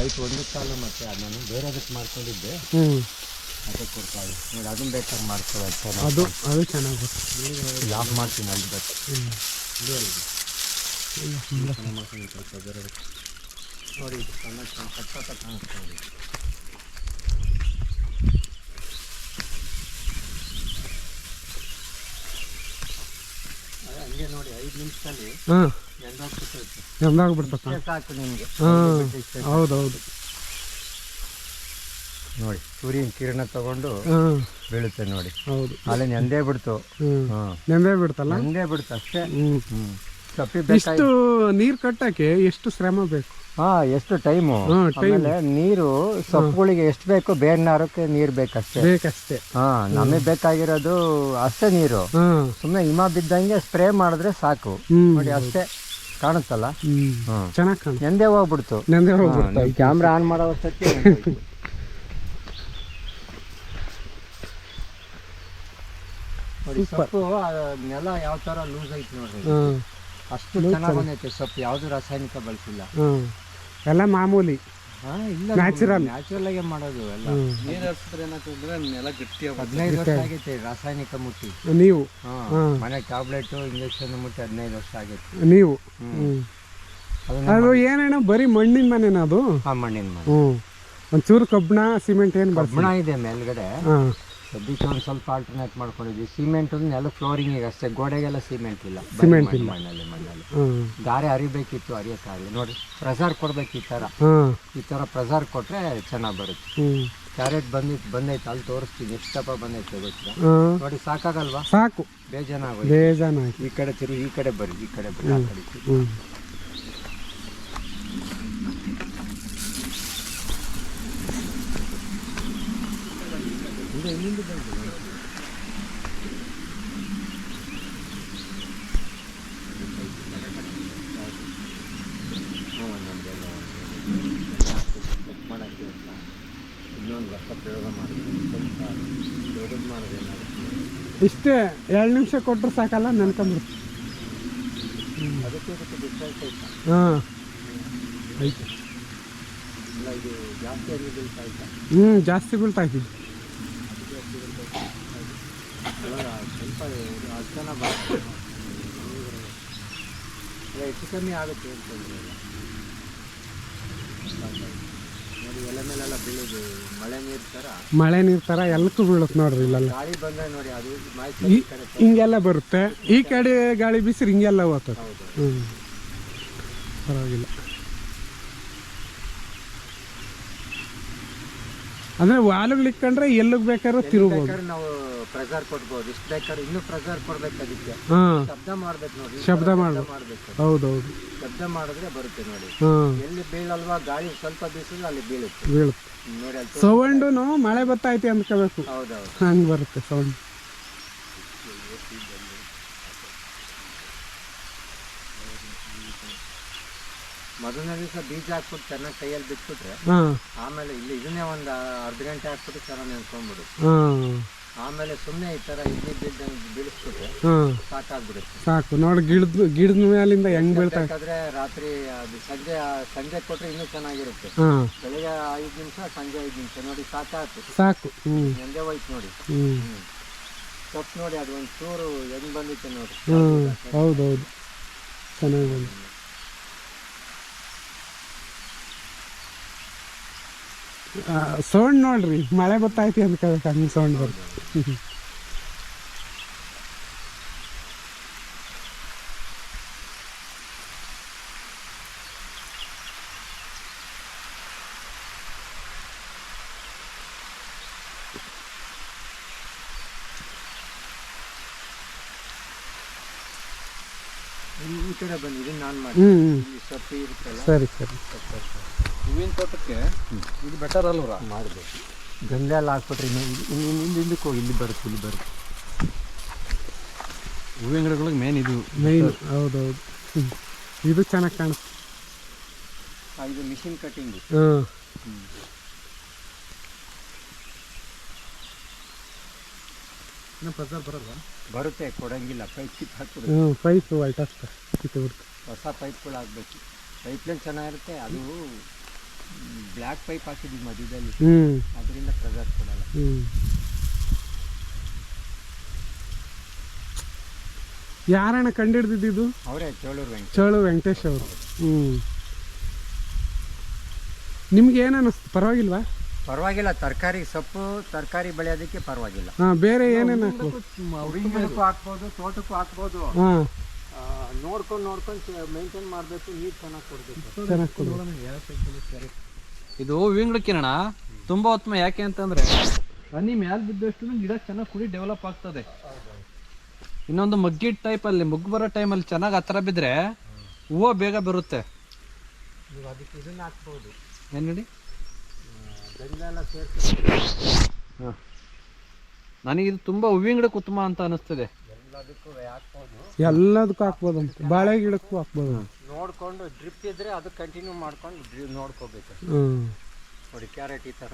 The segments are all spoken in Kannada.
ಪೈಪ್ ಒಂದು ಕಾಲು ಮತ್ತೆ ಅದನ್ನು ನಾನು ಬೇರೆದಕ್ಕೆ ಮಾಡ್ಕೊಂಡಿದ್ದೆ. ಹ್ಞೂ ಅದಕ್ಕೆ ಕೊಡ್ತಾ ನೋಡಿ ಅದನ್ನ ಬೇಕಾದ್ರೆ ಮಾಡ್ಕೊಳ್ಳೋದು ಅದು ಅದು ಚೆನ್ನಾಗಿ ಯಾವ ಮಾಡ್ತೀನಿ ಅಲ್ಲಿ ಬೇಕು ಹ್ಞೂ ಚೆನ್ನಾಗಿ ಮಾಡ್ಕೊಂಡು ಬೇರೆ ನೋಡಿ ಸಣ್ಣ ಸಣ್ಣ ಕಟ್ಟ ಕಾಣಿಸ್ತಾ ಹಂಗೆ ನೋಡಿ ಐದು ನಿಮಿಷದಲ್ಲಿ ಹಾಂ. ಎಂದೋಗ್ಬಿಟ್ಟಿರುತ್ತೆ ಎಂದಾಗ್ಬಿಡ್ತಕ್ಕ ಸಾಕು ನಿಮಗೆ. ಹಾಂ. ಹೌದೌದು. ನೋಡಿ ಸೂರ್ಯನ ಕಿರಣ ತಗೊಂಡು ಹಾಂ. ಬೀಳುತ್ತೆ ನೋಡಿ. ಹೌದು. ಅಲ್ಲಿ ನೆಂದೇ ಬಿಡ್ತು. ಹ್ಞೂ ಹಾಂ. ನೆಂದೇ ಬಿಡ್ತಲ್ಲ? ನೆಂದೇ ಬಿಡ್ತು ಅಷ್ಟೇ. ಹ್ಞೂ ಹ್ಞೂ ತಪ್ಪಿ ಇಷ್ಟು ನೀರು ಕಟ್ಟಕ್ಕೆ ಎಷ್ಟು ಶ್ರಮ ಬೇಕು? ಹಾ ಎಷ್ಟು ಟೈಮು ಆಮೇಲೆ ನೀರು ಸೊಪ್ಪುಗಳಿಗೆ ಎಷ್ಟು ಬೇಕು ಬೇರೆ ನಾರಕ್ಕೆ ನೀರು ಬೇಕಷ್ಟೇ. ಬೇಕಷ್ಟೇ. ಹಾ ನಮಗೆ ಬೇಕಾಗಿರೋದು ಅಷ್ಟೇ ನೀರು. ಸುಮ್ಮನೆ ಹಿಮ ಬಿದ್ದಂಗೆ ಸ್ಪ್ರೇ ಮಾಡಿದ್ರೆ ಸಾಕು. ನೋಡಿ ಅಷ್ಟೇ ಕಾಣುತ್ತಲ್ಲ? ಚೆನ್ನಾಗಿ ಎಂದೇ ಹೋಗ್ಬಿಡ್ತು. ನೆಂದೇ ಹೋಗ್ಬಿಡ್ತಾ. ಕ್ಯಾಮ್ರಾ ಆನ್ ಮಾಡೋ ಅಷ್ಟಕ್ಕೆ ನೋಡಿ ಸೊಪ್ಪು ನೆಲ ಯಾವ ತರ ಲೂಸ್ ಐತಿ ನೋಡಿ ಅಷ್ಟು ಚೆನ್ನಾಗಿ ಬಂದೈತೆ ಸೊಪ್ಪು ಯಾವುದು ರಾಸಾಯನಿಕ ಬಳಸಿಲ್ಲ. ಹಾಂ ಎಲ್ಲ ಮಾಮೂಲಿ. ಹಾ ಇಲ್ಲ Natural. ನ್ಯಾಚುರಲ್. ಆಗಿ ಮಾಡೋದು ಎಲ್ಲ. ನೀರ್ ಹರಿಸಿದ್ರೆ ಏನಾಗ್ತದೆ ನೆಲ ಗಟ್ಟಿ ಹದಿನೈದು ವರ್ಷ ಆಗೈತೆ ರಾಸಾಯನಿಕ ಮುಟ್ಟಿ. ನೀವು? ಹಾ ಹ್ಮ್. ಮನೆ ಟ್ಯಾಬ್ಲೆಟ್ ಇಂಜೆಕ್ಷನ್ ಮುಟ್ಟಿ ಹದಿನೈದು ವರ್ಷ ಆಗೈತೆ. ನೀವು? ಹ್ಮ್. ಅದನ್ನ ಅದು ಏನೇನೋ ಬರೀ ಮಣ್ಣಿನ ಮನೆನ ಅದು? ಆ ಮಣ್ಣಿನ ಮನೆ. ಹ್ಞೂ. ಒಂಚೂರು ಕಬ್ಬಣ ಸಿಮೆಂಟ್ ಏನು ಬರ್ಸ ಕಬ್ಬಣ ಇದೆ ಮೇಲ್ಗಡೆ. ಹಾಂ. ಒಂದು ಸ್ವಲ್ಪ ಆಲ್ಟರ್ನೇಟ್ ಮಾಡ್ಕೊಂಡಿದ್ವಿ. ಸಿಮೆಂಟ್ ಒಂದು ನೆಲ ಫ್ಲೋರಿಂಗ್ ಅಷ್ಟೇ ಗೋಡೆಗೆಲ್ಲ ಸಿಮೆಂಟ್ ಇಲ್ಲ. ಸಿಮೆಂಟ್ ಇಲ್ಲ. ಮಣ್ಣಲ್ಲಿ ಮಣ್ಣಲ್ಲಿ. ಗಾರೆ ಹರಿಬೇಕಿತ್ತು ಅರಿಯಕ್ಕಾಗಲಿ ನೋಡಿ ಪ್ರೆಸರ್ ಕೊಡ್ಬೇಕು ಈ ಥರ. ಈ ಥರ ಪ್ರೆಸರ್ ಕೊಟ್ಟರೆ ಚೆನ್ನಾಗಿ ಬರುತ್ತೆ. ಕ್ಯಾರೆಟ್ ಬಂದಿತ್ತು ಬಂದೈತೆ ಅಲ್ಲಿ ತೋರಿಸ್ತೀನಿ. ಎಷ್ಟು ದಪ್ಪ ಬಂದೈತೆ ಗೊತ್ತಿಲ್ಲ ನೋಡಿ ಸಾಕಾಗಲ್ವಾ? ಸಾಕು. ಬೇಜಾನಾಗೋಯ್ತು ಬೇಜಾನ ಈ ಕಡೆ ತಿರುಗಿ ಈ ಕಡೆ ಬರ್ರಿ ಈ ಕಡೆ ಬರ್ರಿ ಆ ಕಡೆ ತಿರುಗಿ. ಹ್ಞೂ ಮಾಡಕ್ಕೆ ಅಂತ ಇನ್ನೊಂದು ವರ್ಷ ಪ್ರಯೋಗ ಮಾಡಿದ್ವಿ ಸ್ವಲ್ಪ ದೊಡ್ಡದು ಮಾಡೋದು ಏನಾಗುತ್ತೆ ಇಷ್ಟೇ ಎರಡು ನಿಮಿಷ ಕೊಟ್ಟರೆ ಸಾಕಲ್ಲ ನೆನ್ಕೊಂಬಿಡ್ತು ಐತಾ ಹಾಂ. ಐತಾ ಹ್ಞೂ ಜಾಸ್ತಿ ಬೀಳ್ತಾ ಇದ್ದಿದ್ದು ಅಲ್ಲ ಸ್ವಲ್ಪ ಹತ್ತು ಜನ ಬರ್ತಾರೆ ಹೆಚ್ಚು ಕಮ್ಮಿ ಆಗುತ್ತೆ ಅಂತ ನೋಡಿ ಎಲೆ ಮೇಲೆಲ್ಲ ಬೀಳೋದು ಮಳೆ ನೀರು ಥರ ಮಳೆ ನೀರು ಥರ ಎಲ್ಲಕ್ಕೂ ಬೀಳುತ್ತೆ ನೋಡ್ರಿ ಇಲ್ಲ ಗಾಳಿ ಬಂದರೆ ನೋಡಿ ಅದು ಮಾಹಿತಿ ಈ ಹಿಂಗೆಲ್ಲ ಬರುತ್ತೆ. ಈ ಕಡೆ ಗಾಳಿ ಬಿಸಿರಿ ಹಿಂಗೆಲ್ಲ ಹೋಗ್ತದೆ. ಹೌದು. ಹ್ಞೂ ಪರವಾಗಿಲ್ಲ. ಅಂದರೆ ವಾಲುಗಳು ಇಟ್ಕೊಂಡ್ರೆ ಎಲ್ಲಿಗೆ ಬೇಕಾದ್ರೂ ತಿರುಗಬಹುದು ಬೇಕಾದ್ರೆ ನಾವು ಪ್ರೆಸರ್ ಕೊಡ್ಬೋದು. ಇಷ್ಟು ಬೇಕಾದ್ರೆ ಇನ್ನೂ ಪ್ರೆಸರ್ ಕೊಡ್ಬೇಕು ಅದಕ್ಕೆ ಹಾಂ. ಶಬ್ದ ಮಾಡ್ಬೇಕು ನೋಡಿ. ಈ ಶಬ್ದ ಥರ ಮಾಡ್ಬೇಕು. ಹೌದು ಹೌದೌದು. ಶಬ್ದ ಮಾಡಿದ್ರೆ ಬರುತ್ತೆ ನೋಡಿ. ಹಾಂ. ಎಲ್ಲಿ ಬೀಳಲ್ವಾ ಗಾಳಿ ಸ್ವಲ್ಪ ಬೀಸಿದ್ರೆ ಅಲ್ಲಿ ಬೀಳುತ್ತೆ. ಬೀಳುತ್ತೆ. ನೋಡಿ ತೋ- ಸೌಂಡು ಮಳೆ ಬತ್ತೈತಿ ಅಂದ್ಕೋಬೇಕು. ಹೌದೌದು. ಹಂಗೆ ಬರುತ್ತೆ ಸೌಂಡ್. ಮೊದಲನೇ ದಿವಸ ಬೀಜ ಹಾಕ್ಬಿಟ್ಟು ಚೆನ್ನಾಗಿ ಕೈಯಲ್ಲಿ ಬಿಟ್ಬಿಟ್ರೆ ಆಮೇಲೆ ಇಲ್ಲಿ ಇದನ್ನೇ ಒಂದು ಅರ್ಧ ಗಂಟೆ ಹಾಕ್ಬಿಟ್ಟು ಚೆನ್ನಾಗಿ ನೆನ್ಕೊಂಡ್ಬಿಡು ಆಮೇಲೆ ಸುಮ್ಮನೆ ಈ ಥರ ಇಲ್ಲಿ ಬಿದ್ದಂಗೆ ಬೀಳಿಸ್ಬಿಟ್ರೆ ಸಾಕಾಗ್ಬಿಡುತ್ತೆ. ಸಾಕು. ನೋಡಿ ಗಿಡದ ಗಿಡದ ಮೇಲಿಂದ ಹೆಂಗ್ ಬೀಳ್ತಾ ಬೇಕಾದ್ರೆ ರಾತ್ರಿ ಅದು ಸಂಜೆ ಸಂಜೆ ಕೊಟ್ರೆ ಇನ್ನೂ ಚೆನ್ನಾಗಿರುತ್ತೆ. ಬೆಳಿಗ್ಗೆ ಐದು ನಿಮಿಷ ಸಂಜೆ ಐದು ನಿಮಿಷ. ನೋಡಿ ಸಾಕಾಯ್ತು. ಸಾಕು. ಎಂದೇ ಹೋಯ್ತು ನೋಡಿ. ಸೊಪ್ಪು ನೋಡಿ ಅದು ಒಂದು ಚೂರು ಹೆಂಗ್ ಬಂದಿತ್ತು ನೋಡಿ. ಹೌದೌದು. ಚೆನ್ನಾಗಿ ಬಂತು ಸೌಂಡ್ ನೋಡ್ರಿ ಮಳೆ ಗೊತ್ತಾಯ್ತಿ ಅಂತ ಕೇಳಕ್ಕೆ ಹಂಗೆ ಸೌಂಡ್ ಬರುತ್ತೆ. ಈ- ಕಡೆ ಬಂದಿದ್ದೀನಿ ನಾನು ಮಾಡಿ. ಸರಿ ಸರಿ. ಹೂವಿನ ತೋಟಕ್ಕೆ ಇದು ಬೆಟರ್ ಅಲ್ವರ ಮಾಡಬೇಕು. ಗಂಗೆ ಎಲ್ಲ ಹಾಕ್ಬಿಟ್ರೆ ಇನ್ನು ಇಲ್ಲಿ ಹಿಂದಕ್ಕೆ ಹೋಗಿ ಇಲ್ಲಿ ಬರುತ್ತೆ ಇಲ್ಲಿ ಬರುತ್ತೆ. ಹೂವಿನ ಗಿಡಗಳಿಗೆ ಮೇನ್ ಇದು ಮೇನ್ ಹೌದೌದು. ಇದು ಚೆನ್ನಾಗಿ ಕಾಣಿಸ್ತು ಇದು ಮಿಷಿನ್ ಕಟ್ಟಿಂಗ್ ಹಾಂ ಇನ್ನೂ ಪ್ರೆಸರ್ ಬರಲ್ಲ ಬರುತ್ತೆ ಕೊಡಂಗಿಲ್ಲ. ಪೈಪ್ ಕಿತ್ತು ಹಾಕ್ಬಿಡು ಹ್ಞೂ ಪೈಪ್ ಅಷ್ಟೇ ಕಿತ್ತು ಬಿಡ್ತು. ಹೊಸ ಪೈಪ್ಗಳು ಹಾಕ್ಬೇಕು ಪೈಪ್ಲೈನ್ ಚೆನ್ನಾಗಿರುತ್ತೆ ಅದು ಬ್ಲ್ಯಾಕ್ ಪೈಪ್ ಹಾಕಿದ್ವಿ ಮಧ್ಯದಲ್ಲಿ. ಅದರಿಂದ ಪ್ರೆಸರ್ ಕೊಡಲ್ಲ. ಯಾರಣ ಯಾರಣ್ಣ ಕಂಡಿಡ್ದಿದ್ದು ಅವರೇ ಚೋಳೂರು ವೆಂಕಟೇಶ್. ಚೋಳು ವೆಂಕಟೇಶ್ ಅವರು. ಹ್ಞೂ ನಿಮ್ಗೆ ಏನು ಅನ್ನಿಸ್ತು? ಪರವಾಗಿಲ್ವಾ? ಪರವಾಗಿಲ್ಲ ತರಕಾರಿ ಸೊಪ್ಪು ತರಕಾರಿ ಬೆಳೆಯೋದಕ್ಕೆ ಪರವಾಗಿಲ್ಲ. ಹಾಂ ಬೇರೆ ಏನೇನು ಹಾಕ್ಬೋದು ತೋಟಕ್ಕೂ ಹಾಕ್ಬೋದು. ಹಾಂ. ನೋಡ್ಕೊಂಡು ನೋಡ್ಕೊಂಡು ಮೇಂಟೈನ್ ಮಾಡಬೇಕು ನೀರು ಚೆನ್ನಾಗಿ ಕೊಡಬೇಕು. ಚೆನ್ನಾಗಿ ಕೊಡು ಇದು ಕಿರಣ? ತುಂಬಾ ಉತ್ತಮ ಯಾಕೆ ಅಂತಂದ್ರೆ ಹನಿ ಮ್ಯಾಲ್ ಬಿದ್ದಷ್ಟು ಗಿಡ ಚೆನ್ನಾಗಿ ಕುಡಿ ಡೆವಲಪ್ ಆಗ್ತದೆ. ಇನ್ನೊಂದು ಮಗ್ಗಿದ ಟೈಪ್ ಅಲ್ಲಿ ಮುಗ್ಗು ಬರೋ ಟೈಮಲ್ಲಿ ಚೆನ್ನಾಗಿ ಹತ್ರ ಬಿದ್ರೆ ಹೂವು ಬೇಗ ಬರುತ್ತೆ. ನೀವು ಅದಕ್ಕೆ ಇದನ್ನ ಹಾಕ್ಬೋದು. ಏನು ನೋಡಿ? ಬೆಂದ ಎಲ್ಲ ಸೇರಿಸಿ ನನಗೆ ಇದು ತುಂಬಾ ಹೂವಿನ ಗಿಡಕ್ಕೆ ಉತ್ತಮ ಅಂತ ಅನಿಸ್ತದೆ. ಎಲ್ಲದಕ್ಕೂ ಹಾಕ್ಬೋದು. ಬಾಳೆ ಗಿಡಕ್ಕೂ ಹಾಕ್ಬೋದು. ನೋಡ್ಕೊಂಡು ಡ್ರಿಪ್ ಇದ್ರೆ ಅದು ಕಂಟಿನ್ಯೂ ಮಾಡ್ಕೊಂಡು ನೋಡ್ಕೋಬೇಕು. ಹ್ಮ್. ನೋಡಿ ಕ್ಯಾರೆಟ್ ಈ ಥರ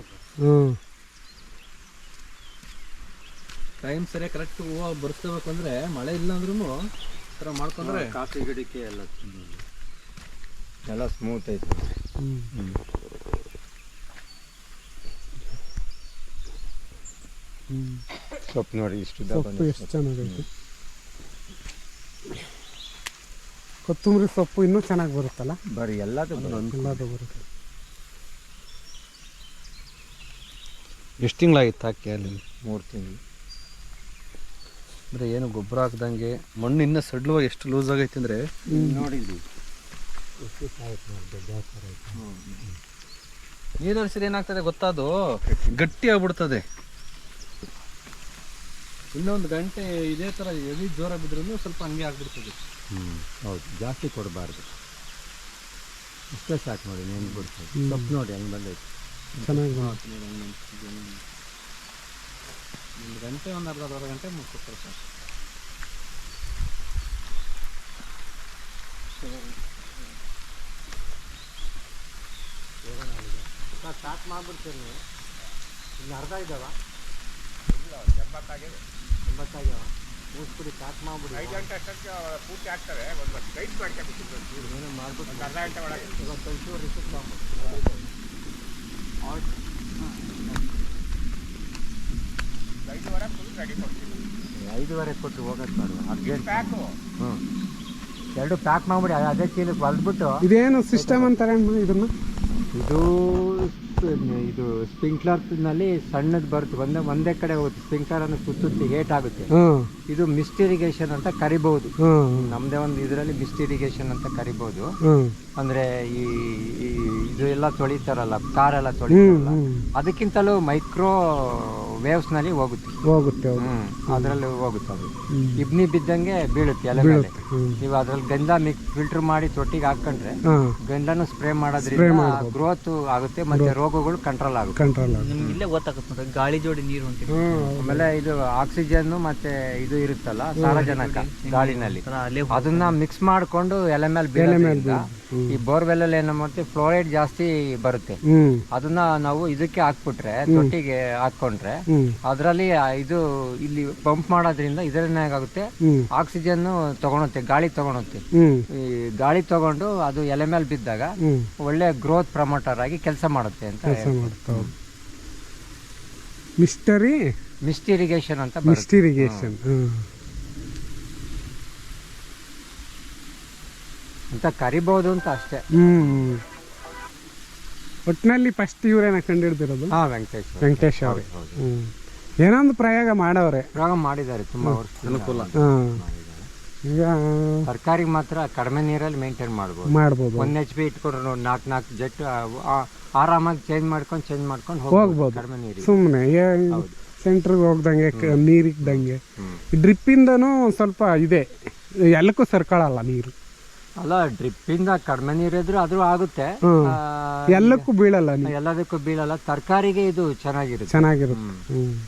ಟೈಮ್ ಸರಿಯಾಗಿ ಕರೆಕ್ಟ್ ಹೂವು ಬರ್ಸ್ಕೋಬೇಕು ಅಂದ್ರೆ ಮಳೆ ಇಲ್ಲ ಅಂದ್ರೂ ಥರ ಮಾಡ್ಕೊಂಡ್ರೆ ಕಾಫಿ ಗಿಡಕ್ಕೆ ಎಲ್ಲ ಎಲ್ಲ ಸ್ಮೂತ್ ಐತೆ. ಸೊಪ್ಪು ನೋಡಿ ಇಷ್ಟು ಎಷ್ಟು ಚೆನ್ನಾಗೈತೆ. ಕೊತ್ತಂಬರಿ ಸೊಪ್ಪು ಇನ್ನೂ ಚೆನ್ನಾಗಿ ಬರುತ್ತಲ್ಲ? ಬರೀ ಎಲ್ಲದೂ ಎಲ್ಲದು ಬರುತ್ತೆ. ಎಷ್ಟು ತಿಂಗಳಾಗಿತ್ತು ಹಾಕಿ ಅಲ್ಲಿ? ಮೂರು ತಿಂಗಳು. ಅಂದರೆ ಏನು ಗೊಬ್ಬರ ಹಾಕ್ದಂಗೆ ಮಣ್ಣು ಇನ್ನೂ ಸಡ್ಲವಾಗಿ ಎಷ್ಟು ಲೂಸ್ ಆಗೈತೆ ಅಂದರೆ ನೋಡಿದ್ವಿ. ನೀರು ಹರಿಸಿದ್ರೆ ಏನಾಗ್ತದೆ ಗೊತ್ತಾದು? ಗಟ್ಟಿ ಆಗ್ಬಿಡ್ತದೆ. ಇನ್ನೊಂದು ಗಂಟೆ ಇದೇ ಥರ ಎಲ್ಲಿ ಜೋರ ಬಿದ್ರೂ ಸ್ವಲ್ಪ ಹಂಗೆ ಆಗ್ಬಿಡ್ತದೆ. ಹ್ಞೂ ಹೌದು ಜಾಸ್ತಿ ಕೊಡಬಾರ್ದು. ಇಷ್ಟೇ ಸಾಕು ನೋಡಿ ನೆನ್ಬಿಡ್ತದೆ ಸೊಪ್ಪು ನೋಡಿ ಹೆಂಗೆ ಬಂದೈತೆ. ಚೆನ್ನಾಗಿ. ಒಂದು ಗಂಟೆ ಒಂದು ಅರ್ಧ ಅರ್ಧ ಗಂಟೆ ಮುಗಿಸ್ಕೊಡ್ತಾರೆ ಸರ್. ಸ್ಟಾರ್ಟ್ ಮಾಡ್ಬಿಡ್ತೀರಿ ನೀವು. ಇನ್ನು ಅರ್ಧ ಇದ್ದಾವ ಎಂಬತ್ತಾಗ್ಯಾವ? ಮುಗಿಸ್ಬಿಡಿ ಪ್ಯಾಕ್ ಮಾಡ್ಬಿಡಿ. ಐದು ಗಂಟೆ ಪೂರ್ತಿ ಆಗ್ತವೆ ಒಂದು ಗೈಡ್ ಮಾಡ್ಕೊಂಡು ಏನೋ ಮಾಡ್ಬಿಟ್ಟು ಅರ್ಧ ಗಂಟೆ ಒಳಗೆ. ಇವತ್ತು ಒಂಚೂರು ರಿಸಿಪ್ಟ್ ಐದುವರೆ ಕೊಟ್ಟು ಹೋಗೋದು ಮಾಡುವ ಅರ್ಜೆಂಟ್. ಹ್ಞೂ ಎರಡು ಪ್ಯಾಕ್ ಮಾಡ್ಬಿಡಿ ಅದೇ- ಚೀಲಕ್ಕೆ ಬಿಟ್ಟು ಇದೇನು ಸಿಸ್ಟಮ್ ಅಂತಾರೆ ಇದನ್ನ? ಇದು ಇದು ಸ್ಪ್ರಿಂಕ್ಲರ್ನಲ್ಲಿ ಸಣ್ಣದ್ ಬರುತ್ತೆ. ಒಂದೇ ಒಂದೇ ಕಡೆ ಹೋಗುತ್ತೆ. ಸ್ಪ್ರಿಂಕ್ಲರ್ ಅನ್ನು ಸುತ್ತುತ್ತಿ ಏಟ್ ಆಗುತ್ತೆ. ಇದು ಮಿಸ್ಟ್ ಇರಿಗೇಷನ್ ಅಂತ ಕರಿಬಹುದು ನಮ್ದೇ ಒಂದು ಇದರಲ್ಲಿ ಮಿಸ್ಟ್ ಇರಿಗೇಷನ್ ಅಂತ ಕರಿಬಹುದು ಅಂದ್ರೆ ಈ ಇದು ಎಲ್ಲ ತೊಳಿತಾರಲ್ಲ ಕಾರೆಲ್ಲ ಎಲ್ಲ ತೊಳಿತಾರಲ್ಲ. ಅದಕ್ಕಿಂತಲೂ ಮೈಕ್ರೋ ವೇವ್ಸ್ನಲ್ಲಿ ಹೋಗುತ್ತೆ. ಹೋಗುತ್ತೆ ಹೌದು. ಹ್ಮ್. ಅದರಲ್ಲಿ ಹೋಗುತ್ತೆ ಅದು. ಇಬ್ನಿ ಬಿದ್ದಂಗೆ ಬೀಳುತ್ತೆ ಎಲೆ ಮೇಲೆ. ನೀವು ಅದ್ರಲ್ಲಿ ಗಂಧ ಮಿಕ್ ಫಿಲ್ಟರ್ ಮಾಡಿ ತೊಟ್ಟಿಗೆ ಹಾಕೊಂಡ್ರೆ ಹಾಂ. ಗಂಧನು ಸ್ಪ್ರೇ ಮಾಡೋದ್ರಿಂದ ಗ್ರೋತ್ ಆಗುತ್ತೆ ಮತ್ತೆ ರೋಗಗಳು ಕಂಟ್ರೋಲ್ ಆಗುತ್ತೆ. ಕಂಟ್ರೋಲ್ ಆಗುತ್ತೆ. ನಿಮ್ಗೆ ಇಲ್ಲೇ ಗೊತ್ತಾಗುತ್ತೆ ನೋಡ್ರಿ ಗಾಳಿ ಜೋಡಿ ನೀರು ಹೊಂಟಿದೆ ಆಮೇಲೆ ಇದು ಆಕ್ಸಿಜನ್ ಮತ್ತೆ ಇದು ಇರುತ್ತಲ್ಲ ಸಾರಜನಕ ಗಾಳಿನಲ್ಲಿ. ಅಲ್ಲೇ ಅದನ್ನ ಮಿಕ್ಸ್ ಮಾಡ್ಕೊಂಡು ಎಲೆ ಮೇಲೆ ಬೀಳೋದ್ರಿಂದ ಈ ಬೋರ್ವೆಲ್ ಅಲ್ಲಿ ಏನ ಮಾಡ್ತೀವಿ ಫ್ಲೋರೈಡ್ ಜಾಸ್ತಿ ಬರುತ್ತೆ. ಅದನ್ನ ನಾವು ಇದಕ್ಕೆ ಹಾಕ್ಬಿಟ್ರೆ ತೊಟ್ಟಿಗೆ ಹಾಕೊಂಡ್ರೆ ಅದರಲ್ಲಿ ಇದು ಇಲ್ಲಿ ಪಂಪ್ ಮಾಡೋದ್ರಿಂದ ಇದರಿಂದ ಏನಾಗುತ್ತೆ ಆಕ್ಸಿಜನ್ ತಗೊಳುತ್ತೆ ಗಾಳಿ ತಗೊಳುತ್ತೆ. ಈ ಗಾಳಿ ತಗೊಂಡು ಅದು ಎಲೆ ಮೇಲೆ ಬಿದ್ದಾಗ ಒಳ್ಳೆ ಗ್ರೋತ್ ಪ್ರಮೋಟರ್ ಆಗಿ ಕೆಲಸ ಮಾಡುತ್ತೆ ಅಂತ ಮಿಸ್ಟರಿ ಮಿಸ್ಟ್ ಇರಿಗೇಷನ್ ಅಂತ ಬರುತ್ತೆ ಮಿಸ್ಟ್ ಇರಿಗೇಷನ್ ಹ್ಞೂ ಅಂತ ಕರಿಬಹುದು ಅಂತ ಅಷ್ಟೇ. ಹ್ಞೂ ಒಟ್ಟಿನಲ್ಲಿ ಫಸ್ಟ್ ಇವರೇನ ಕಂಡಿಡ್ದಿರೋದು? ಹಾ ವೆಂಕಟೇಶ್ ವೆಂಕಟೇಶ್ ಅವ್ರೆ. ಹ್ಞೂ ಏನೋ ಒಂದು ಪ್ರಯೋಗ ಮಾಡವ್ರೆ. ಪ್ರಯೋಗ ಮಾಡಿದ್ದಾರೆ ತುಂಬಾ ವರ್ಷ ಅನುಕೂಲ. ಹಾಂ. ಈಗ ತರಕಾರಿ ಮಾತ್ರ ಕಡಿಮೆ ನೀರಲ್ಲಿ ಮೇಂಟೈನ್ ಮಾಡ್ಬೋದು. ಮಾಡ್ಬೋದು. ಒಂದ್ ಎಚ್ ಪಿ ಇಟ್ಕೊಂಡ್ರೆ ನೋಡಿ ನಾಲ್ಕು ನಾಲ್ಕು ಜೆಟ್ ಆರಾಮಾಗಿ ಚೇಂಜ್ ಮಾಡ್ಕೊಂಡು ಚೇಂಜ್ ಮಾಡ್ಕೊಂಡು ಹೋಗ್ಬೋದು. ಕಡಿಮೆ ನೀರು ಸುಮ್ಮನೆ ಸೆಂಟ್ರಿಗೆ ಹೋಗ್ದಂಗೆ ಕ- ಇದ್ದಂಗೆ. ಡ್ರಿಪ್ಪಿಂದನೂ ಸ್ವಲ್ಪ ಇದೆ. ಎಲ್ಲಕ್ಕೂ ಸರ್ಕೊಳ್ಳಲ್ಲ ನೀರು. ಅಲ್ಲ ಡ್ರಿಪ್ ಇಂದ ಕಡಿಮೆ ನೀರಿದ್ರು ಆದ್ರೂ ಆಗುತ್ತೆ. ಹ್ಮ್. ಆ, ಎಲ್ಲಕ್ಕೂ ಬೀಳಲ್ಲ ಎಲ್ಲದಕ್ಕೂ ಬೀಳಲ್ಲ. ತರಕಾರಿಗೆ ಇದು ಚೆನ್ನಾಗಿರುತ್ತೆ. ಚೆನ್ನಾಗಿರುತ್ತೆ. ಹ್ಞೂ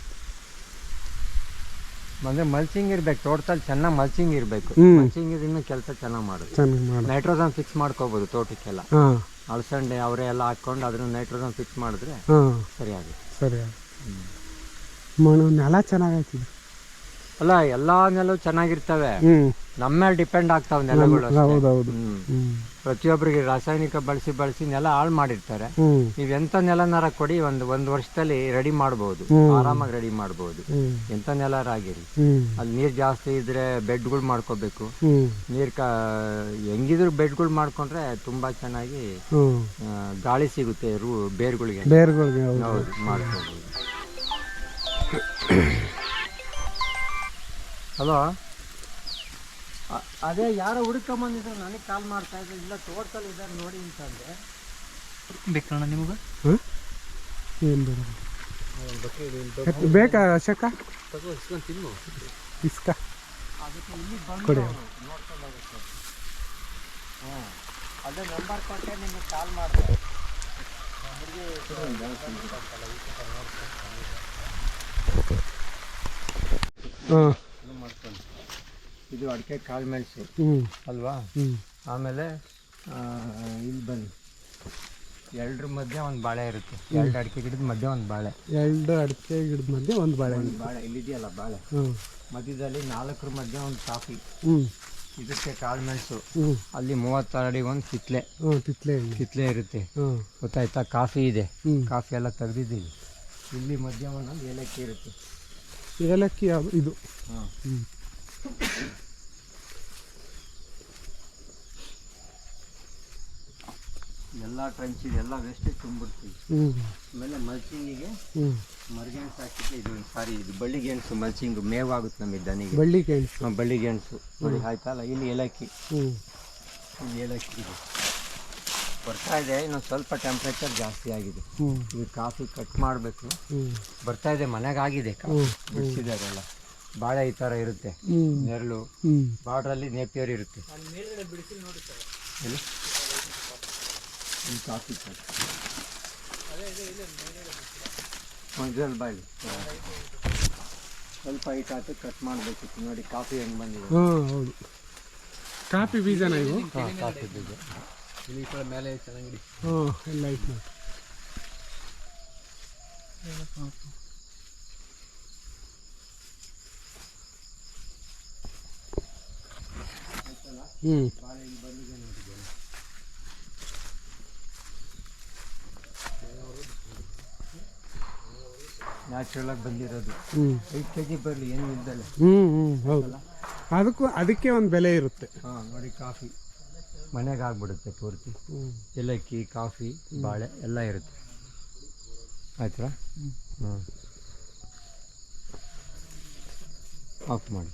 ಅಂದ್ರೆ ಮಲ್ಚಿಂಗ್ ಇರ್ಬೇಕು. ತೋಟದಲ್ಲಿ ಚೆನ್ನಾಗಿ ಮಲ್ಚಿಂಗ್ ಇರ್ಬೇಕು. ಮಲ್ಸಿಂಗ್ ಮಲ್ಚಿಂಗ್ ಇದ್ರಿಂದ ಕೆಲಸ ಚೆನ್ನಾಗಿ ಮಾಡುತ್ತೆ. ಚೆನ್ನಾಗಿ ಮಾಡ ನೈಟ್ರೋಜನ್ ಫಿಕ್ಸ್ ಮಾಡ್ಕೋಬಹುದು ತೋಟಕ್ಕೆಲ್ಲ. ಹಾಂ. ಅಲಸಂಡೆ ಅವರೇ ಎಲ್ಲ ಹಾಕೊಂಡು ಅದ್ರ ನೈಟ್ರೋಜನ್ ಫಿಕ್ಸ್ ಮಾಡಿದ್ರೆ ಹಾಂ. ಸರಿಯಾಗುತ್ತೆ. ಸರಿ ಮಣ್ಣು ನೆಲ ಚೆನ್ನಾಗೈತಿ. ಅಲ್ಲ ಎಲ್ಲಾ ನೆಲವು ಚೆನ್ನಾಗಿರ್ತವೆ. ಹ್ಞೂ ನಮ್ಮ ಮೇಲೆ ಡಿಪೆಂಡ್ ಆಗ್ತಾವ್ ನೆಲಗಳು ಅಷ್ಟೇ. ಹೌದೌದು ಹ್ಮ್. ಹ್ಮ್. ಪ್ರತಿಯೊಬ್ಬರಿಗೆ ರಾಸಾಯನಿಕ ಬಳಸಿ ಬಳಸಿ ನೆಲ ಹಾಳು ಮಾಡಿರ್ತಾರೆ. ಹ್ಮ್. ನೀವು ಎಂತ ನೆಲನಾರ ಕೊಡಿ ಒಂದು ಒಂದು ವರ್ಷದಲ್ಲಿ ರೆಡಿ ಮಾಡಬಹುದು. ಆರಾಮಾಗಿ ರೆಡಿ ಮಾಡಬಹುದು ಎಂತ ನೆಲರಾಗಿರಿ ಹ್ಮ್. ಅಲ್ಲಿ ನೀರು ಜಾಸ್ತಿ ಇದ್ರೆ ಬೆಡ್ಗಳು ಮಾಡ್ಕೋಬೇಕು. ನೀರ್ ನೀರು ಕಾ ಹೆಂಗಿದ್ರು ಬೆಡ್ಗಳು ಮಾಡ್ಕೊಂಡ್ರೆ ತುಂಬಾ ಚೆನ್ನಾಗಿ ಹ್ಮ್. ಆ, ಗಾಳಿ ಸಿಗುತ್ತೆ ರೂ ಬೇರ್ಗಳಿಗೆ. ಬೇರ್ಗಳಿಗೆ ಹೌದು. ಹೌದು ಮಾಡ್ಕೋಬೋದು. ಹಲೋ? ಅದೇ ಯಾರೋ ಹುಡುಕೊಂಬಂದಿದ್ರು ನನಗೆ ಕಾಲ್ ಮಾಡ್ತಾ ಇದ್ರು. ಇಲ್ಲ ತೋಟದಲ್ಲಿ ಇದ್ದಾರೆ ನೋಡಿ ಅಂತಂದೆ. ಬೇಕಣ್ಣ ನಿಮ್ಗೆ? ಏನ್ ಬೇಡ. ಬೇಕಾ ಅಶೋಕ? ಇಸ್ಕ. ಕೊಡಿ. ಅದೇ ನಂಬರ್ ಕೊಟ್ಟೆ ನಿಮಗೆ ಕಾಲ್ ಮಾಡಿದೆ. ಹಾಂ. ಇದು ಅಡಿಕೆ ಕಾಳು ಮೆಣಸು. ಅಲ್ವಾ? ಆಮೇಲೆ ಇಲ್ಲಿ ಬನ್ನಿ. ಎರಡರ ಮಧ್ಯೆ ಒಂದು ಬಾಳೆ ಇರುತ್ತೆ. ಎರಡು ಅಡಿಕೆ ಗಿಡದ ಮಧ್ಯೆ ಒಂದು ಬಾಳೆ. ಎರಡು ಅಡಿಕೆ ಗಿಡದ ಮಧ್ಯೆ ಒಂದು ಬಾಳೆಹಣ್ಣು ಬಾಳೆ. ಇಲ್ಲಿದೆಯಲ್ಲ ಬಾಳೆ? ಮಧ್ಯದಲ್ಲಿ ನಾಲ್ಕರ ಮಧ್ಯೆ ಒಂದು ಕಾಫಿ. ಇದಕ್ಕೆ ಕಾಳು ಮೆಣಸು. ಅಲ್ಲಿ ಮೂವತ್ತಾರು ಅಡಿ ಒಂದು ಕಿತ್ಲೆ. ಕಿತ್ಲೆ ಕಿತ್ಲೆ ಇರುತ್ತೆ. ಗೊತ್ತಾಯ್ತಾ? ಕಾಫಿ ಇದೆ. ಕಾಫಿ ಎಲ್ಲ ತೆಗೆದಿದ್ದೀವಿ. ಇಲ್ಲಿ ಮಧ್ಯ ಒಂದೊಂದು ಏಲಕ್ಕಿ ಇರುತ್ತೆ. ಏಲಕ್ಕಿ ಯಾವುದು? ಇದು. ಹಾಂ ಎಲ್ಲ ಟ್ರಂಚ್ ಇದೆಲ್ಲ ವೇಸ್ಟೇಜ್ ತುಂಬಿಡ್ತೀವಿ. ಆಮೇಲೆ ಮಲ್ಚಿಂಗಿಗೆ ಮರಗೆಣಸು ಹಾಕಿದ್ರೆ ಇದು ಸಾರಿ ಇದು ಬಳ್ಳಿ ಗೆಣಸು ಮಲ್ಚಿಂಗ್ ಮೇವಾಗುತ್ತೆ ನಮಗೆ ದನಿಗೆ. ಬಳ್ಳಿ ಗೆಣಸು ಹಾಂ ಬಳ್ಳಿ ಗೆಣಸು ನೋಡಿ ಆಯ್ತಲ್ಲ ಇಲ್ಲಿ ಏಲಕ್ಕಿ. ಇಲ್ಲಿ ಏಲಕ್ಕಿ ಇದೆ. ಬರ್ತಾ ಇದೆ ಇನ್ನೊಂದು ಸ್ವಲ್ಪ ಟೆಂಪ್ರೇಚರ್ ಜಾಸ್ತಿ ಆಗಿದೆ. ಇದು ಕಾಫಿ ಕಟ್ ಮಾಡಬೇಕು. ಬರ್ತಾ ಇದೆ ಮನೆಗಾಗಿದೆ. ಬಿಡಿಸಿದಾರೆಲ್ಲ ಬಾಳೆ ಈ ಥರ ಇರುತ್ತೆ. ನೆರಳು ಬಾರ್ಡರ್ ಬಾರ್ಡ್ರಲ್ಲಿ ನೇಪಿಯರ್ ಇರುತ್ತೆ. ಇದ್ರಲ್ಲಿ ಬಾಯಿ ಸ್ವಲ್ಪ ಹೈಟ್ ಹಾಕಿ ಕಟ್ ಮಾಡಬೇಕಿತ್ತು ನೋಡಿ ಕಾಫಿ ಹೆಂಗ್ ಬಂದಿದೆ. ಹೌದು. ಕಾಫಿ ಬೀಜನ ಇವು ಕಾಫಿ ಬೀಜ. ಇಲ್ಲಿ ಕೂಡ ಮೇಲೆ ಚೆನ್ನಾಗಿ ಹ್ಞೂ ಎಲ್ಲ ಐತೆ ನೋಡಿ. ಹ್ಞೂ ನ್ಯಾಚುರಲ್ ಆಗಿ ಬಂದಿರೋದು. ಹ್ಞೂ ಐದು ಕೆ ಜಿ ಬರಲಿ ಏನು ಇದ್ದಲ್ಲ ಹ್ಞೂ ಹ್ಞೂ ಹೌದು. ಅದಕ್ಕೂ ಅದಕ್ಕೆ ಒಂದು ಬೆಲೆ ಇರುತ್ತೆ. ಹಾಂ ನೋಡಿ ಕಾಫಿ. ಮನೆಗೆ ಆಗ್ಬಿಡುತ್ತೆ ಪೂರ್ತಿ. ಏಲಕ್ಕಿ ಕಾಫಿ ಬಾಳೆ ಎಲ್ಲ ಇರುತ್ತೆ. ಆಯ್ತಾ? ಹ್ಞೂ ಆಫ್ ಮಾಡಿ.